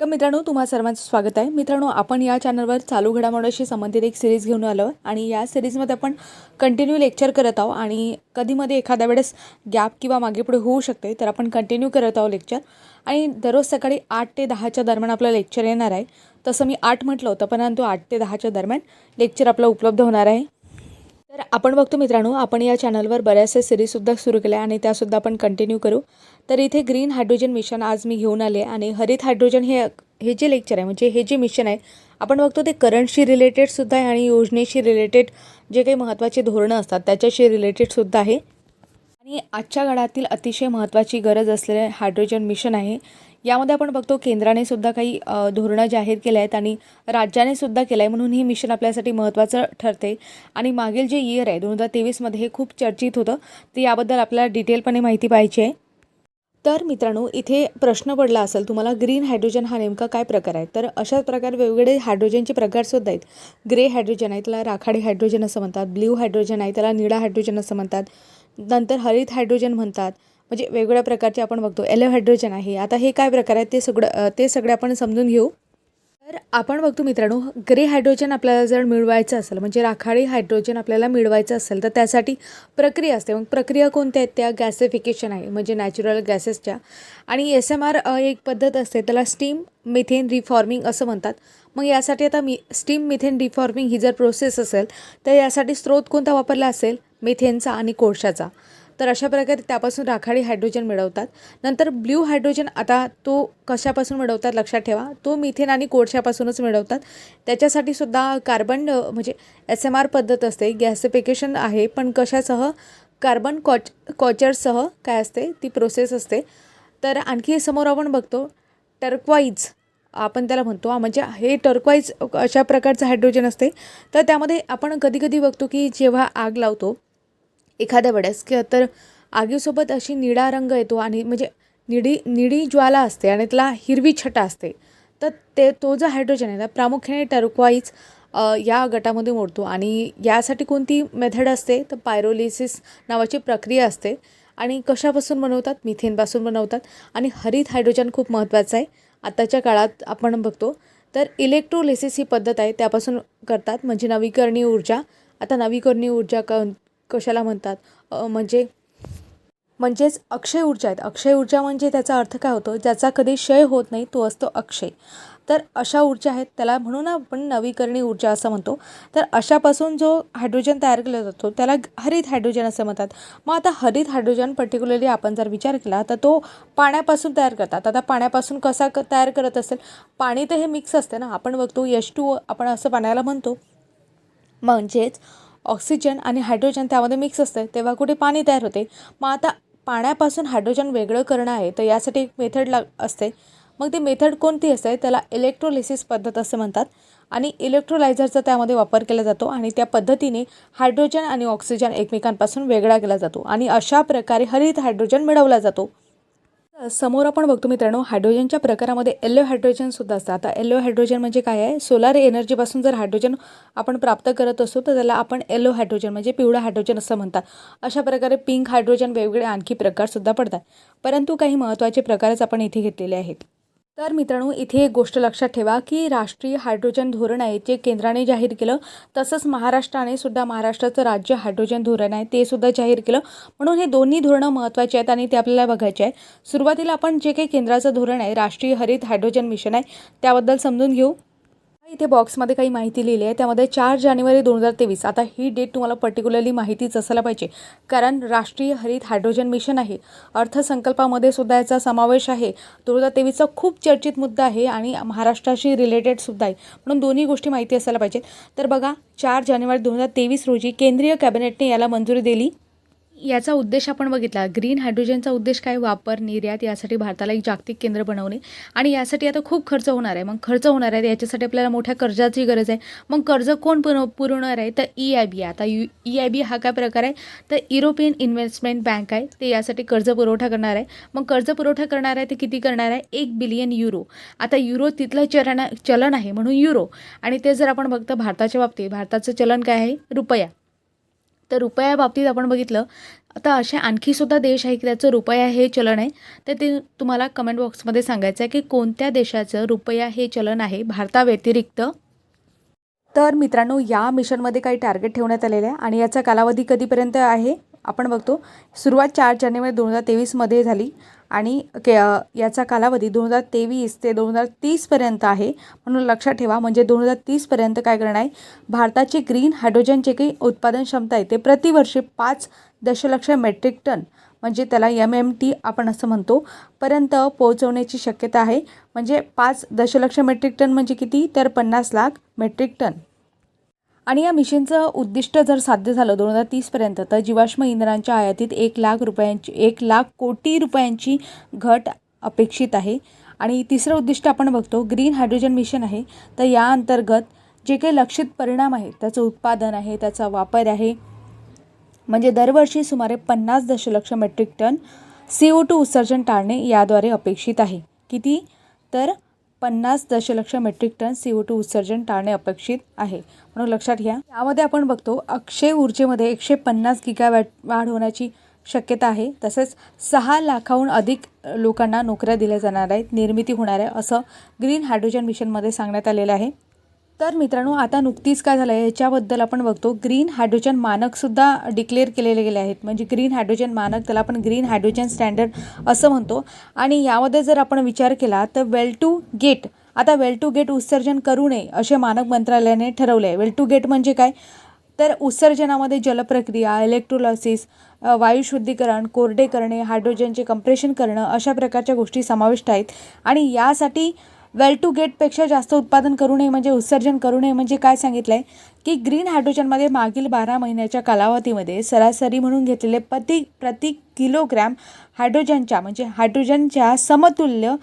का मित्रांनो तुम्हा सर्वांचं स्वागत आहे. मित्रांनो आपण या चॅनलवर चालू घडामोडीशी संबंधित एक सिरीज घेऊन आलो आणि या सिरीजमध्ये आपण कंटिन्यू लेक्चर करत आहोत. आणि कधीमध्ये एखाद्या वेळेस गॅप किंवा मागे पुढे होऊ शकते तर आपण कंटिन्यू करत आहोत लेक्चर आणि दररोज सकाळी आठ ते दहाच्या दरम्यान आपलं लेक्चर येणार आहे. तसं मी आठ म्हटलं होतं परंतु आठ ते दहाच्या दरम्यान लेक्चर आपलं उपलब्ध होणार आहे. तर आपण बघतो मित्रांनो आपण या चॅनलवर बऱ्याचशा सिरीजसुद्धा सुरू केल्या आणि त्यासुद्धा आपण कंटिन्यू करू. तर इथे ग्रीन हायड्रोजन मिशन आज मी घेऊन आले आणि हरित हायड्रोजन हे हे जे लेक्चर आहे म्हणजे हे जे मिशन आहे आपण बघतो ते करंटशी रिलेटेडसुद्धा आहे आणि योजनेशी रिलेटेड जे काही महत्त्वाचे धोरणं असतात त्याच्याशी रिलेटेडसुद्धा आहे. आणि आजच्या काळातील अतिशय महत्त्वाची गरज असलेले हायड्रोजन मिशन आहे. यामध्ये आपण बघतो केंद्राने सुद्धा काही धोरणं जाहीर केले आहेत आणि राज्याने सुद्धा केलं आहे म्हणून ही मिशन आपल्यासाठी महत्त्वाचं ठरते. आणि मागील जे इयर आहे दोन हजार तेवीसमध्ये हे खूप चर्चित होतं. तर याबद्दल आपल्याला डिटेलपणे माहिती पाहिजे आहे. तर मित्रांनो इथे प्रश्न पडला असेल तुम्हाला ग्रीन हायड्रोजन हा नेमका काय प्रकार आहे? तर अशाच प्रकारे वेगवेगळे हायड्रोजनचे प्रकारसुद्धा आहेत. ग्रे हायड्रोजन आहे त्याला राखाडी हायड्रोजन असं म्हणतात ब्ल्यू हायड्रोजन आहे त्याला निळा हायड्रोजन असं म्हणतात नंतर हरित हायड्रोजन म्हणतात. म्हणजे वेगवेगळ्या प्रकारचे आपण बघतो. एलो हायड्रोजन आहे. आता हे काय प्रकार आहेत ते सगळं ते सगळे आपण समजून घेऊ. तर आपण बघतो मित्रांनो ग्रे हायड्रोजन आपल्याला जर मिळवायचं असेल म्हणजे राखाडी हायड्रोजन आपल्याला मिळवायचं असेल तर त्यासाठी प्रक्रिया असते. मग प्रक्रिया कोणत्या आहेत? त्या गॅसिफिकेशन आहे म्हणजे नॅचरल गॅसेसच्या आणि एस एम आर एक पद्धत असते त्याला स्टीम मिथेन रिफॉर्मिंग असं म्हणतात. मग यासाठी आता मी स्टीम मिथेन रिफॉर्मिंग ही जर प्रोसेस असेल तर यासाठी स्रोत कोणता वापरला असेल? मिथेनचा आणि कोळशाचा. तर अशा प्रकारे त्यापासून राखाडी हायड्रोजन मिळवतात. नंतर ब्ल्यू हायड्रोजन आता तो कशापासून मिळवतात लक्षात ठेवा. तो मिथेन आणि कोळशापासूनच मिळवतात. त्याच्यासाठी सुद्धा कार्बन म्हणजे एस एम आर पद्धत असते. गॅसिफिकेशन आहे पण कशासह? कार्बन कॉच कॉचरसह काय असते? ती प्रोसेस असते. तर आणखी समोर आपण बघतो टर्क्वाईज आपण त्याला म्हणतो. म्हणजे हे टर्क्वाईज अशा प्रकारचं हायड्रोजन असते. तर त्यामध्ये आपण कधी कधी बघतो की जेव्हा आग लावतो एखाद्या वेळेस की तर आगीसोबत अशी निळा रंग येतो आणि म्हणजे निडी निळी ज्वाला असते आणि त्याला हिरवी छटा असते. तर ते तो जो हायड्रोजन आहे ना प्रामुख्याने टर्क्वाईज या गटामध्ये मोडतो आणि यासाठी कोणती मेथड असते? तर पायरोलिसिस नावाची प्रक्रिया असते आणि कशापासून बनवतात? मिथेनपासून बनवतात आणि हरित हायड्रोजन खूप महत्त्वाचं आहे. आताच्या काळात आपण बघतो तर इलेक्ट्रोलिसिस ही पद्धत आहे त्यापासून करतात. म्हणजे नवीकरणीय ऊर्जा. आता नवीकरणीय ऊर्जा क कशाला म्हणतात? म्हणजे म्हणजेच अक्षय ऊर्जा आहेत. अक्षय ऊर्जा म्हणजे त्याचा अर्थ काय होतो? ज्याचा कधी क्षय होत नाही तो असतो अक्षय. तर अशा ऊर्जा आहेत. त्याला म्हणून आपण नवीकरणीय ऊर्जा असं म्हणतो. तर अशापासून जो हायड्रोजन तयार केला जातो त्याला हरित हायड्रोजन असं म्हणतात. मग आता हरित हायड्रोजन पर्टिक्युलरली आपण जर विचार केला तर तो पाण्यापासून तयार करतात. आता पाण्यापासून कसा क तयार करत असेल? पाणी तर हे मिक्स असते ना. आपण बघतो यश टू आपण असं पाण्याला म्हणतो. म्हणजेच ऑक्सिजन आणि हायड्रोजन त्यामध्ये मिक्स असते तेव्हा कुठे पाणी तयार होते? मग आता पाण्यापासून हायड्रोजन वेगळं करणं आहे तर यासाठी एक मेथड लाग असते. मग ती मेथड कोणती असते? त्याला इलेक्ट्रोलिसिस पद्धत असं म्हणतात आणि इलेक्ट्रोलायझरचा त्यामध्ये वापर केला जातो आणि त्या पद्धतीने हायड्रोजन आणि ऑक्सिजन एकमेकांपासून वेगळा केला जातो आणि अशा प्रकारे हरित हायड्रोजन मिळवला जातो. समोर आपण बघतो मित्रांनो हायड्रोजनच्या प्रकारामध्ये येल्लो हायड्रोजनसुद्धा असतं. आता येलो हायड्रोजन म्हणजे काय आहे? सोलार एनर्जीपासून जर हायड्रोजन आपण प्राप्त करत असतो तर त्याला आपण एलो हायड्रोजन म्हणजे पिवळा हायड्रोजन असं म्हणतात. अशा प्रकारे पिंक हायड्रोजन वेगवेगळे आणखी प्रकारसुद्धा पडतात. परंतु काही महत्त्वाचे प्रकारच आपण इथे घेतलेले आहेत. तर मित्रांनो इथे एक गोष्ट लक्षात ठेवा की राष्ट्रीय हायड्रोजन धोरण आहे जे केंद्राने जाहीर केलं तसंच महाराष्ट्राने सुद्धा महाराष्ट्राचं राज्य हायड्रोजन धोरण आहे ते सुद्धा जाहीर केलं. म्हणून हे दोन्ही धोरणं महत्त्वाचे आहेत आणि ते आपल्याला बघायचे आहे सुरुवातीला आपण जे काही केंद्राचं धोरण आहे राष्ट्रीय हरित हायड्रोजन मिशन आहे त्याबद्दल समजून घेऊ. इथे बॉक्समध्ये काही माहिती लिहिली आहे. त्यामध्ये चार जानेवारी दोन हजार तेवीस. आता ही डेट तुम्हाला पर्टिक्युलरली माहितीच असायला पाहिजे. कारण राष्ट्रीय हरित हायड्रोजन मिशन आहे. अर्थसंकल्पामध्ये सुद्धा याचा समावेश आहे. दोन हजार तेवीसचा खूप चर्चित मुद्दा आहे आणि महाराष्ट्राशी रिलेटेड सुद्धा आहे. म्हणून दोन्ही गोष्टी माहिती असायला पाहिजेत. तर बघा चार जानेवारी दोन हजार तेवीस रोजी केंद्रीय कॅबिनेटने याला मंजुरी दिली. याचा उद्देश आपण बघितला. ग्रीन हायड्रोजनचा उद्देश काय? वापर निर्यात यासाठी भारताला एक जागतिक केंद्र बनवणे. आणि यासाठी आता खूप खर्च होणार आहे. मग खर्च होणार आहे याच्यासाठी आपल्याला मोठ्या कर्जाची गरज आहे. मग कर्ज कोण पुर पुरवणार आहे? तर ई आय बी आता यू ई आय बी हा काय प्रकार आहे? तर युरोपियन इन्व्हेस्टमेंट बँक आहे. ते यासाठी कर्ज पुरवठा करणार आहे. मग कर्ज पुरवठा करणार आहे ते किती करणार आहे? एक बिलियन युरो. आता युरो तिथलं चलन चलन आहे म्हणून युरो. आणि ते जर आपण बघतो भारताच्या बाबतीत भारताचं चलन काय आहे? रुपया. तर रुपया बाबतीत आपण बघितलं आता अशा आणखीसुद्धा देश आहे की त्याचं रुपया हे चलन आहे तर ते तुम्हाला कमेंट बॉक्समध्ये सांगायचं आहे की कोणत्या देशाचं रुपया हे चलन आहे भारताव्यतिरिक्त? तर मित्रांनो या मिशनमध्ये काही टार्गेट ठेवण्यात आलेलं आहे आणि याचा कालावधी कधीपर्यंत आहे? आपण बघतो सुरुवात चार जानेवारी दोन हजार तेवीसमध्ये झाली. आणि के याचा कालावधी दोन हजार तेवीस ते दोन हजार तीसपर्यंत आहे. म्हणून लक्षात ठेवा म्हणजे दोन हजार तीसपर्यंत काय करणार आहे? भारताची ग्रीन हायड्रोजनचे काही उत्पादन क्षमता आहे ते प्रतिवर्षी पाच दशलक्ष मेट्रिक टन म्हणजे त्याला एम एम टी आपण असं म्हणतो पर्यंत पोहोचवण्याची शक्यता आहे. म्हणजे पाच दशलक्ष मेट्रिक टन म्हणजे किती? तर पन्नास लाख मेट्रिक टन. आणि या मिशनचं उद्दिष्ट जर साध्य झालं दोन हजार तीसपर्यंत तर जीवाश्म इंधनांच्या आयातीत एक लाख रुपयांची एक लाख कोटी रुपयांची घट अपेक्षित आहे. आणि तिसरं उद्दिष्ट आपण बघतो ग्रीन हायड्रोजन मिशन आहे. तर या अंतर्गत जे काही लक्षित परिणाम आहे त्याचं उत्पादन आहे त्याचा वापर आहे. म्हणजे दरवर्षी सुमारे पन्नास दशलक्ष metric ton C O two उत्सर्जन टाळणे याद्वारे अपेक्षित आहे. किती? तर पन्नास दशलक्ष metric ton C O two उत्सर्जन टाळणे अपेक्षित आहे. म्हणून लक्षात घ्या. यामध्ये आपण बघतो अक्षय ऊर्जेमध्ये एकशे पन्नास गिगावॅट वाढ होण्याची शक्यता आहे. तसेच सहा लाखाहून अधिक लोकांना नोकऱ्या दिल्या जाणार आहेत. निर्मिती होणार आहे असं ग्रीन हायड्रोजन मिशनमध्ये सांगण्यात आलेलं आहे. तर मित्रांनो आता नुकतीच काय झालं आहे याच्याबद्दल आपण बघतो. ग्रीन हायड्रोजन मानकसुद्धा डिक्लेअर केलेले गेले आहेत. म्हणजे ग्रीन हायड्रोजन मानक त्याला आपण ग्रीन हायड्रोजन स्टँडर्ड असं म्हणतो. आणि यामध्ये जर आपण विचार केला तर वेल टू गेट आता वेल टू गेट उत्सर्जन करू नये असे मानक मंत्रालयाने ठरवले आहे वेल टू गेट म्हणजे काय? तर उत्सर्जनामध्ये जलप्रक्रिया इलेक्ट्रोलॉसिस वायू शुद्धीकरण कोरडे करणे हायड्रोजनचे कंप्रेशन करणं अशा प्रकारच्या गोष्टी समाविष्ट आहेत. आणि यासाठी वेल टू गेटपेक्षा जास्त उत्पादन करू नये म्हणजे उत्सर्जन करू नये म्हणजे काय सांगितलं आहे की ग्रीन हायड्रोजनमध्ये मागील बारा महिन्याच्या कालावधीमध्ये सरासरी म्हणून घेतलेले प्रति प्रति किलोग्रॅम हायड्रोजनच्या म्हणजे हायड्रोजनच्या समतुल्य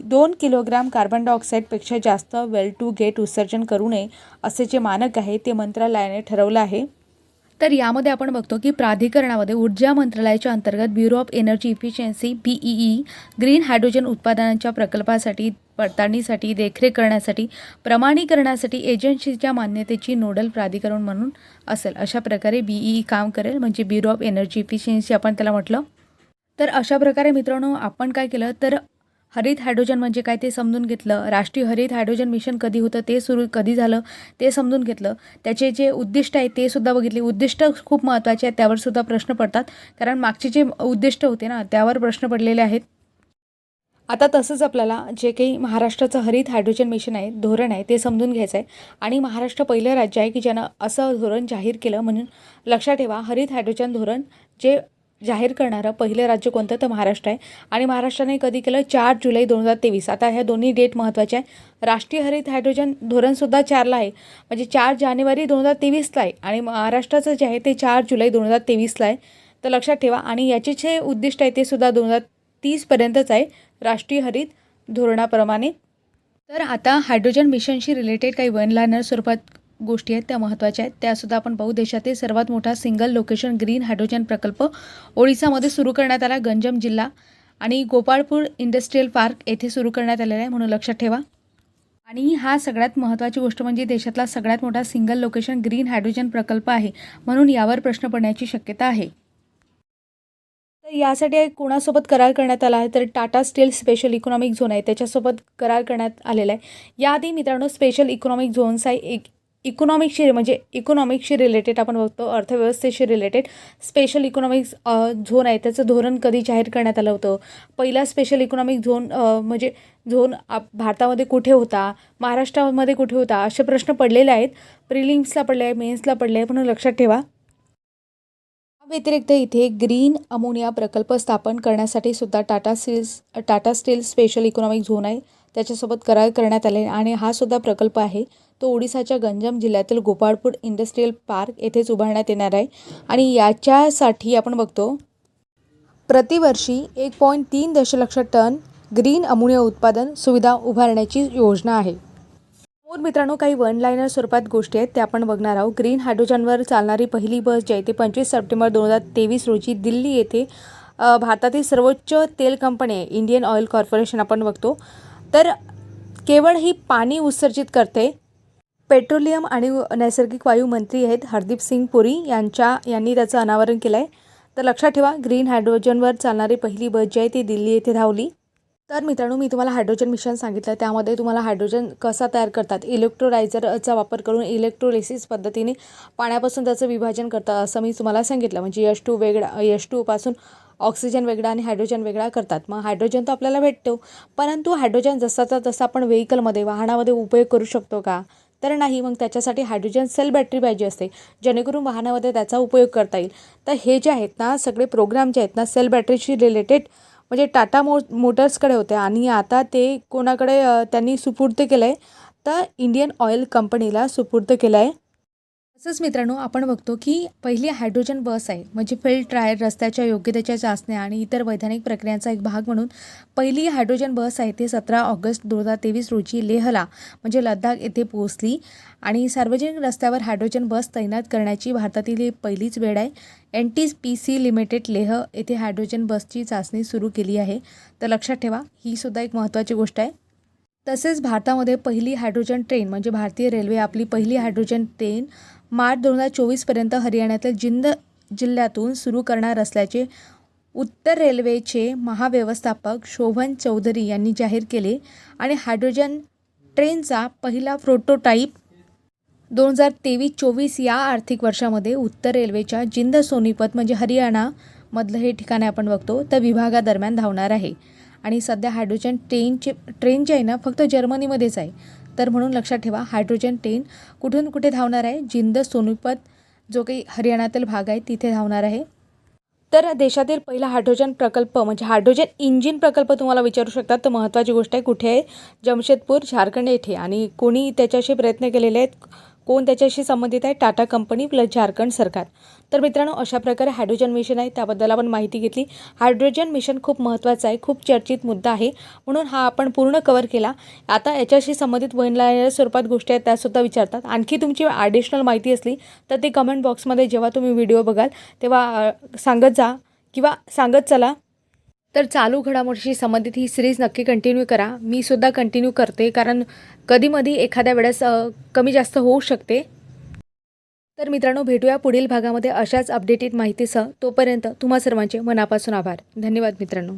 दोन किलोग्रॅम कार्बन डायऑक्साईडपेक्षा जास्त वेल टू गेट उत्सर्जन करू नये असे जे मानक आहे ते मंत्रालयाने ठरवलं आहे. तर यामध्ये आपण बघतो की प्राधिकरणामध्ये ऊर्जा मंत्रालयाच्या अंतर्गत bureau of energy efficiency BEE green hydrogen उत्पादनांच्या प्रकल्पासाठी पडताळणीसाठी देखरेख करण्यासाठी प्रमाणीकरणासाठी एजन्सीच्या मान्यतेची नोडल प्राधिकरण म्हणून असेल. अशा प्रकारे बीईई काम करेल म्हणजे ब्युरो ऑफ एनर्जी इफिशियन्सी आपण त्याला म्हटलं. तर अशा प्रकारे मित्रांनो आपण काय केलं? तर हरित हायड्रोजन म्हणजे काय ते समजून घेतलं. राष्ट्रीय हरित हायड्रोजन मिशन कधी होतं ते सुरू कधी झालं ते समजून घेतलं. त्याचे जे उद्दिष्ट आहे ते सुद्धा बघितले. उद्दिष्ट खूप महत्त्वाचे आहेत त्यावर सुद्धा प्रश्न पडतात. कारण मागचे जे उद्दिष्ट होते ना त्यावर प्रश्न पडलेले आहेत. आता तसंच आपल्याला जे काही महाराष्ट्राचं हरित हायड्रोजन मिशन आहे धोरण आहे ते समजून घ्यायचं आहे. आणि महाराष्ट्र पहिलं राज्य आहे की ज्यानं असं धोरण जाहीर केलं म्हणून लक्षात ठेवा हरित हायड्रोजन धोरण जे जाहीर करणारं पहिलं राज्य कोणतं? तर महाराष्ट्र आहे. आणि महाराष्ट्राने कधी केलं? चार जुलै दोन हजार तेवीस. आता ह्या दोन्ही डेट महत्त्वाच्या आहे. राष्ट्रीय हरित हायड्रोजन धोरणसुद्धा चारला आहे. म्हणजे चार जानेवारी दोन हजार तेवीसला आहे. आणि महाराष्ट्राचं जे आहे ते चार जुलै दोन हजार तेवीसला आहे. तर लक्षात ठेवा. आणि याचे जे उद्दिष्ट आहे ते सुद्धा दोन हजार तीसपर्यंतच आहे. राष्ट्रीय हरित धोरणाप्रमाणे. तर आता हायड्रोजन मिशनशी रिलेटेड काही वन लायनर स्वरूपात गोष्टी आहेत त्या महत्त्वाच्या आहेत. त्यासुद्धा आपण पाहू. देशातील सर्वात मोठा सिंगल लोकेशन ग्रीन हायड्रोजन प्रकल्प ओडिसामध्ये सुरू करण्यात आला. गंजम जिल्हा आणि गोपाळपूर इंडस्ट्रीयल पार्क येथे सुरू करण्यात आलेला आहे म्हणून लक्षात ठेवा. आणि हा सगळ्यात महत्त्वाची गोष्ट म्हणजे देशातला सगळ्यात मोठा सिंगल लोकेशन ग्रीन हायड्रोजन प्रकल्प आहे म्हणून यावर प्रश्न पडण्याची शक्यता आहे. तर यासाठी कोणासोबत करार करण्यात आला आहे? तर Tata steel special economic zone आहे. त्याच्यासोबत करार करण्यात आलेला आहे. याआधी मित्रांनो स्पेशल इकॉनॉमिक झोन्स आहे एक. इकॉनॉमिकशी म्हणजे इकॉनॉमिकशी रिलेटेड आपण बघतो अर्थव्यवस्थेशी रिलेटेड स्पेशल इकॉनॉमिक्स झोन आहे त्याचं धोरण कधी जाहीर करण्यात आलं होतं? पहिला स्पेशल इकॉनॉमिक झोन म्हणजे झोन आप भारतामध्ये कुठे होता? महाराष्ट्रामध्ये कुठे होता? असे प्रश्न पडलेले आहेत. प्रिलिम्सला पडले आहे मेन्सला पडले आहे म्हणून लक्षात ठेवा. व्यतिरिक्त इथे ग्रीन अमोनिया प्रकल्प स्थापन करण्यासाठी सुद्धा Tata steels Tata steel special economic zone आहे. त्याच्यासोबत करार करण्यात आले आणि हा सुद्धा प्रकल्प आहे. तो ओडिसाच्या गंजम जिल्ह्यातील गोपाळपूर इंडस्ट्रीयल पार्क येथेच उभारण्यात येणार आहे. आणि याच्यासाठी आपण बघतो प्रतिवर्षी एक पॉईंट तीन दशलक्ष टन ग्रीन अमोनिया उत्पादन सुविधा उभारण्याची योजना आहे. समोर मित्रांनो काही वन लायनर स्वरूपात गोष्टी आहेत. त्या आपण बघणार आहोत. ग्रीन हायड्रोजनवर चालणारी पहिली बस जी आहे ती पंचवीस सप्टेंबर दोन हजार तेवीस रोजी दिल्ली येथे भारतातील सर्वोच्च तेल कंपनी आहे. इंडियन ऑइल कॉर्पोरेशन आपण बघतो. तर केवळ ही पाणी उत्सर्जित करते. पेट्रोलियम आणि नैसर्गिक वायू मंत्री आहेत हरदीप सिंग पुरी यांच्या यांनी त्याचं अनावरण केलं आहे तर लक्षात ठेवा ग्रीन हायड्रोजनवर चालणारी पहिली बस जी आहे ती दिल्ली येथे धावली. तर मित्रांनो मी तुम्हाला हायड्रोजन मिशन सांगितलं त्यामध्ये तुम्हाला हायड्रोजन कसा तयार करतात? इलेक्ट्रोलायझरचा वापर करून इलेक्ट्रोलिसिस पद्धतीने पाण्यापासून त्याचं विभाजन करतात असं मी तुम्हाला सांगितलं. म्हणजे यश टू वेगळा यश टूपासून ऑक्सिजन वेगळा आणि हायड्रोजन वेगळा करतात. मग हायड्रोजन तर आपल्याला भेटतो. परंतु हायड्रोजन जसाचा तसा आपण व्हेकलमध्ये वाहनामध्ये उपयोग करू शकतो का? तर नाही. मग त्याच्यासाठी हायड्रोजन सेल बॅटरी पाहिजे असते. जेणेकरून वाहनामध्ये त्याचा उपयोग करता येईल. तर हे जे आहेत ना सगळे प्रोग्राम जे आहेत ना सेल बॅटरीशी रिलेटेड म्हणजे टाटा मो मोटर्सकडे होत्या आणि आता ते कोणाकडे त्यांनी सुपूर्द केलं आहे तर इंडियन ऑइल कंपनीला सुपूर्द केलं आहे तसंच मित्रांनो आपण बघतो की पहिली हायड्रोजन बस आहे म्हणजे फील्ड ट्रायल रस्त्याच्या योग्यतेच्या चाचण्या आणि इतर वैधानिक प्रक्रियांचा एक भाग म्हणून पहिली हायड्रोजन बस आहे ते सतरा ऑगस्ट दोन हजार तेवीस रोजी लेहला म्हणजे लद्दाख येथे पोहोचली. आणि सार्वजनिक रस्त्यावर हायड्रोजन बस तैनात करण्याची भारतातील ही पहिलीच वेळ आहे. N T P C limited Leh येथे हायड्रोजन बसची चाचणी सुरू केली आहे. तर लक्षात ठेवा ही सुद्धा एक महत्त्वाची गोष्ट आहे. तसेच भारतामध्ये पहिली हायड्रोजन ट्रेन म्हणजे भारतीय रेल्वे आपली पहिली हायड्रोजन ट्रेन मार्च दोन हजार चोवीसपर्यंत हरियाणातील जिंद जिल्ह्यातून सुरू करणार असल्याचे उत्तर रेल्वेचे महाव्यवस्थापक शोभन चौधरी यांनी जाहीर केले आणि हायड्रोजन ट्रेनचा पहिला प्रोटोटाईप दोन हजार तेवीस चोवीस या आर्थिक वर्षामध्ये उत्तर रेल्वेच्या जिंद सोनीपत म्हणजे हरियाणामधलं हे ठिकाणे आपण बघतो तर विभागादरम्यान धावणार आहे. आणि सध्या हायड्रोजन ट्रेनचे ट्रेन जे आहे ना फक्त जर्मनीमध्येच आहे. तर म्हणून लक्षात ठेवा हायड्रोजन ट्रेन कुठून कुठे धावणार आहे? जिंद सोनीपत जो काही हरियाणातील भाग आहे तिथे धावणार आहे. तर देशातील पहिला हायड्रोजन प्रकल्प म्हणजे हायड्रोजन इंजिन प्रकल्प तुम्हाला विचारू शकतात तर महत्त्वाची गोष्ट आहे कुठे आहे? जमशेदपूर झारखंड येथे. आणि कोणी त्याच्याशी प्रयत्न केलेले आहेत? कोण त्याच्याशी संबंधित आहे? टाटा कंपनी प्लस झारखंड सरकार. तर मित्रांनो अशा प्रकारे हायड्रोजन मिशन आहे त्याबद्दल आपण माहिती घेतली. हायड्रोजन मिशन खूप महत्त्वाचं आहे खूप चर्चित मुद्दा आहे. म्हणून हा आपण पूर्ण कवर केला. आता याच्याशी संबंधित वनलायन स्वरूपात गोष्टी आहेत त्यासुद्धा विचारतात. आणखी तुमची ॲडिशनल माहिती असली तर ती कमेंट बॉक्समध्ये जेव्हा तुम्ही व्हिडिओ बघाल तेव्हा सांगत जा किंवा सांगत चला. तर चालू घडामोडीशी संबंधित ही सिरीज नक्की कंटिन्यू करा. मी सुद्धा कंटिन्यू करते कारण कधीमधी एखाद्या वेळेस कमी जास्त होऊ शकते. तर मित्रांनो भेटूया पुढील भागामध्ये अशाच अपडेटेड माहितीसह. तोपर्यंत तुम्हा सर्वांचे मनापासून आभार. धन्यवाद मित्रांनो.